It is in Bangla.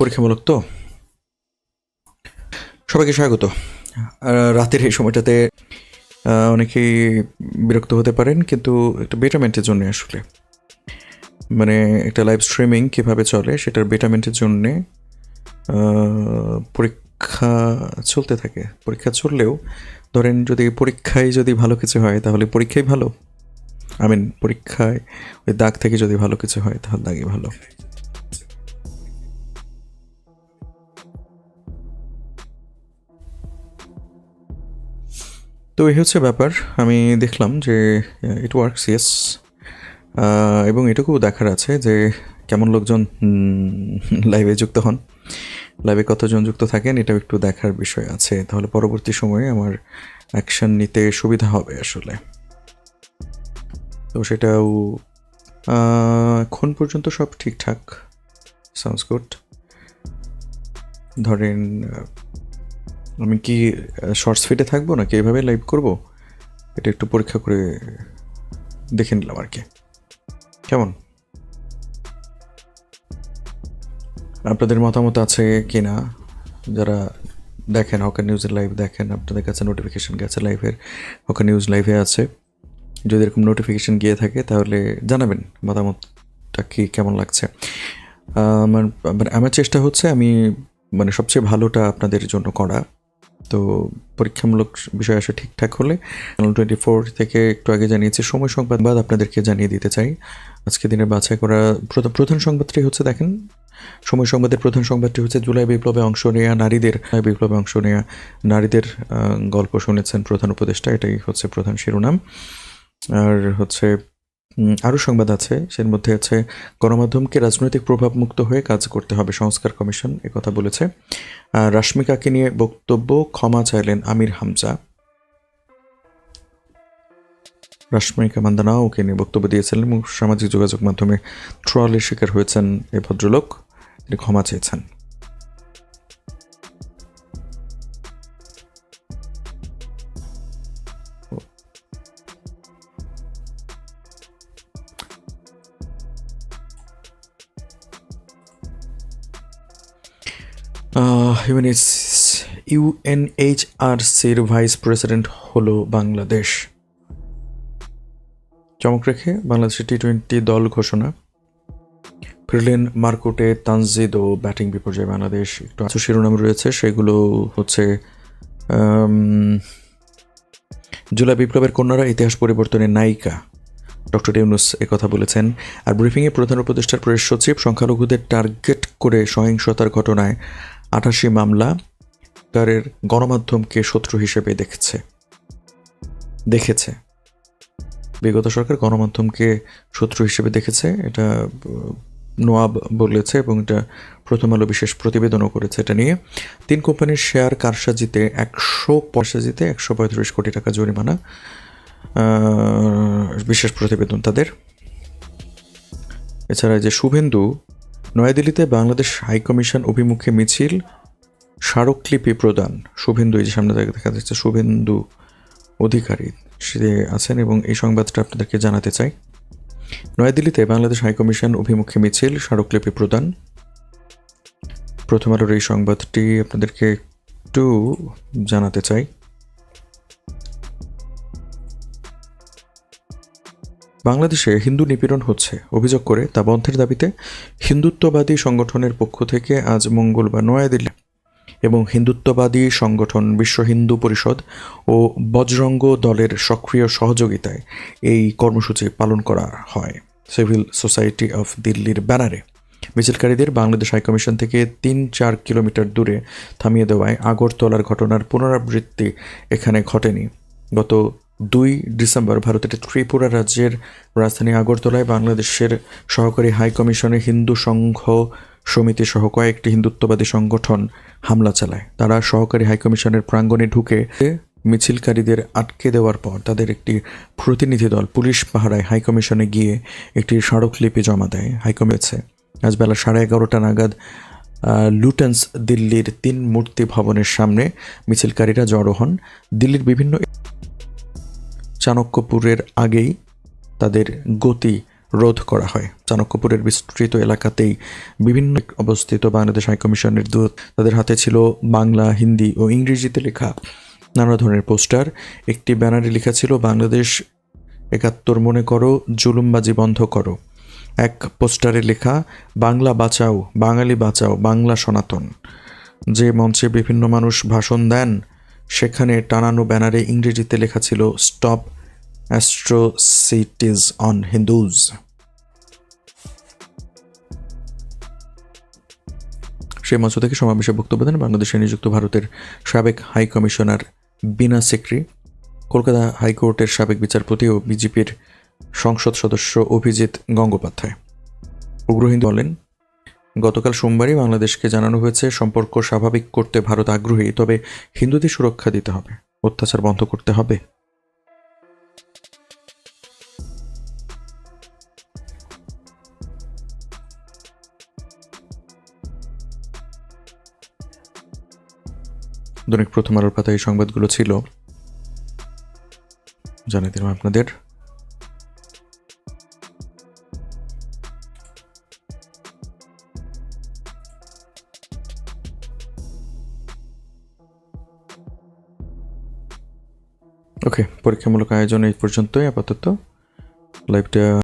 পরীক্ষামূলক তো? সবাইকে স্বাগত। রাতের এই সময়টাতে অনেকেই বিরক্ত হতে পারেন, কিন্তু একটা বেটারমেন্টের জন্য আসলে। মানে একটা লাইভ স্ট্রিমিং কীভাবে চলে, সেটার বেটারমেন্টের জন্যে পরীক্ষা চলতে থাকে। পরীক্ষা চললেও, ধরেন যদি পরীক্ষায় যদি ভালো কিছু হয়, তাহলে পরীক্ষাই ভালো। আই মিন পরীক্ষায় ওই দাগ থেকে যদি ভালো কিছু হয়, তাহলে দাগই ভালো। তো এই হচ্ছে ব্যাপার। আমি দেখলাম যে ইট ওয়ার্কস ইয়েস এবং এটুকু দেখার আছে যে, কেমন লোকজন লাইভে যুক্ত হন। লাইভে কতজন যুক্ত থাকেন, এটাও একটু দেখার বিষয় আছে। তাহলে পরবর্তী সময়ে আমার অ্যাকশন নিতে সুবিধা হবে আসলে। তো সেটাও এখন পর্যন্ত সব ঠিকঠাক। সাউন্ডস গুড ধরেন আমি কি শর্টস ফিটে থাকব নাকি এভাবে লাইভ করব? এটা একটু পরীক্ষা করে দেখে নিলাম আর কি। কেমন? আপনাদের মতামত আছে কি না যারা দেখেন হকার নিউজের লাইভ দেখেন, আপনাদের কাছে নোটিফিকেশান গেছে লাইভের হকার নিউজ লাইভে আছে। যদি এরকম নোটিফিকেশান গিয়ে থাকে, তাহলে জানাবেন মতামতটা কি, কেমন লাগছে। আমার আমার চেষ্টা হচ্ছে আমি মানে সবচেয়ে ভালোটা আপনাদের জন্য করা। তো পরীক্ষামূলক বিষয় আসে ঠিকঠাক হলে চ্যানেল টোয়েন্টি ফোর থেকে একটু আগে জানিয়েছি সময় সংবাদ বাদ আপনাদেরকে জানিয়ে দিতে চাই। আজকে দিনের বাছাই করা প্রধান সংবাদটি হচ্ছে দেখেন, সময় সংবাদের প্রধান সংবাদটি হচ্ছে জুলাই বিপ্লবে অংশ নেওয়া নারীদের বিপ্লবে অংশ নেওয়া নারীদের গল্প শুনেছেন প্রধান উপদেষ্টা, এটাই হচ্ছে প্রধান শিরোনাম। আর হচ্ছে আরও সংবাদ আছে। সের মধ্যে আছে, গণমাধ্যমকে রাজনৈতিক প্রভাব মুক্ত হয়ে কাজ করতে হবে, সংস্কার কমিশন কথা বলেছে। রাশ্মিকাকে নিয়ে বক্তব্য ক্ষমা চাইলেন আমির হামজা। রাশ্মিকা মান্দানা ওকে নিয়ে বক্তব্য দিয়েছিলেন এবং সামাজিক যোগাযোগ মাধ্যমে ট্রলের শিকার হয়েছেন এই ভদ্রলোক। তিনি ক্ষমা চেয়েছেন। ইউএনএস ইউএনএইচআরসির ভাইস প্রেসিডেন্ট হলো বাংলাদেশ। চমক রেখে বাংলাদেশের টি টোয়েন্টি দল ঘোষণা। ফিরলেন মার্কুটে তানজিদ ও ব্যাটিং বিপর্যয়ে বাংলাদেশ। একটু আছো শিরোনাম রয়েছে, সেগুলো হচ্ছে জুলাই বিপ্লবের কন্যারা, ইতিহাস পরিবর্তনের নায়িকা। ডক্টর ইউনুস কথা বলেছেন। আর ব্রিফিংয়ে প্রধান উপদেষ্টার প্রেস সচিব, সংখ্যালঘুদের টার্গেট করে সহিংসতার ঘটনায় আঠাশি মামলা সরকারের গণমাধ্যমকে শত্রু হিসেবে দেখছে। দেখেছে। বিগত সরকার গণমাধ্যমকে শত্রু হিসেবে দেখেছে। এটা নোয়াব বলেছে এবং এটা প্রথম আলো বিশেষ প্রতিবেদনও করেছে এটা নিয়ে। তিন কোম্পানির শেয়ার কারসাজিতে একশো পয়সাজিতে একশো পঁয়ত্রিশ কোটি টাকা জরিমানা বিশেষ প্রতিবেদন তাদের। এছাড়া যে শুভেন্দু নয়াদিল্লিতে বাংলাদেশ হাইকমিশন অভিমুখে মিছিল, স্মারকলিপি প্রদান। শুভেন্দু, এই যে সামনে দেখা যাচ্ছে শুভেন্দু অধিকারী সে আছেন এবং এই সংবাদটা আপনাদেরকে জানাতে চাই। নয়াদিল্লিতে বাংলাদেশ হাইকমিশন অভিমুখে মিছিল, স্মারকলিপি প্রদান। প্রথম আলোর এই সংবাদটি আপনাদেরকে একটু জানাতে চাই। বাংলাদেশে হিন্দু নিপীড়ন হচ্ছে। অভিযোগ করে তা বন্ধের দাবিতে হিন্দুত্ববাদী সংগঠনের পক্ষ থেকে আজ মঙ্গলবার নয়াদিল্লি এবং হিন্দুত্ববাদী সংগঠন বিশ্ব হিন্দু পরিষদ ও বজরঙ্গ দলের সক্রিয় সহযোগিতায় এই কর্মসূচি পালন করা হয়। সিভিল সোসাইটি অফ দিল্লির ব্যানারে মিছিলকারীদের বাংলাদেশ হাইকমিশন থেকে তিন চার কিলোমিটার দূরে থামিয়ে দেওয়ায় আগরতলার ঘটনার পুনরাবৃত্তি এখানে ঘটেনি। গত দুই ডিসেম্বর ভারতের ত্রিপুরা রাজ্যের রাজধানী আগরতলায় বাংলাদেশের সহকারী হাইকমিশনে হিন্দু সংঘ সমিতি সহ কয়েকটি হিন্দুত্ববাদী সংগঠন হামলা চালায়। তারা সহকারী হাইকমিশনের প্রাঙ্গণে ঢুকে মিছিলকারীদের আটকে দেওয়ার পর তাদের একটি প্রতিনিধি দল পুলিশ পাহারায় হাইকমিশনে গিয়ে একটি স্মারকলিপি জমা দেয় হাইকমিশনে আজ বেলা সাড়ে এগারোটা নাগাদ লুটেন্স দিল্লির তিন মূর্তি ভবনের সামনে মিছিলকারীরা জড়ো হন। দিল্লির বিভিন্ন চাণক্যপুরের আগেই তাদের গতি রোধ করা হয়। চাণক্যপুরের বিস্তৃত এলাকাতেই বিভিন্ন অবস্থিত বাংলাদেশ হাইকমিশনের দূত, তাদের হাতে ছিল বাংলা, হিন্দি ও ইংরেজিতে লেখা নানা ধরনের পোস্টার। একটি ব্যানারে লেখা ছিল, বাংলাদেশ একাত্তর মনে করো, জুলুমবাজি বন্ধ করো। এক পোস্টারে লেখা, বাংলা বাঁচাও, বাঙালি বাঁচাও, বাংলা সনাতন। যে মঞ্চে বিভিন্ন মানুষ ভাষণ দেন, সেখানে টানানো ব্যানারে ইংরেজিতে লেখা ছিল, স্টপ অ্যাস্ট্রোসিটিস অন হিন্দুজ সেই মঞ্চ থেকে সমাবেশে বক্তব্য দেন বাংলাদেশে নিযুক্ত ভারতের সাবেক হাই কমিশনার বিনা সিকরি। কলকাতা হাইকোর্টের সাবেক বিচারপতি ও বিজেপির সংসদ সদস্য অভিজিৎ গঙ্গোপাধ্যায়। উগ্র হিন্দু বলেন, গতকাল সোমবারই বাংলাদেশকে জানানো হয়েছে, সম্পর্ক স্বাভাবিক করতে ভারত আগ্রহী, তবে হিন্দুদের সুরক্ষা দিতে হবে, অত্যাচার বন্ধ করতে হবে। দৈনিক প্রথম আলোর পাতায় এই সংবাদগুলো ছিল। জানিয়ে দিলাম আপনাদের। ওকে, পরীক্ষামূলক আয়োজন এই পর্যন্তই, আপাতত। লাইভটা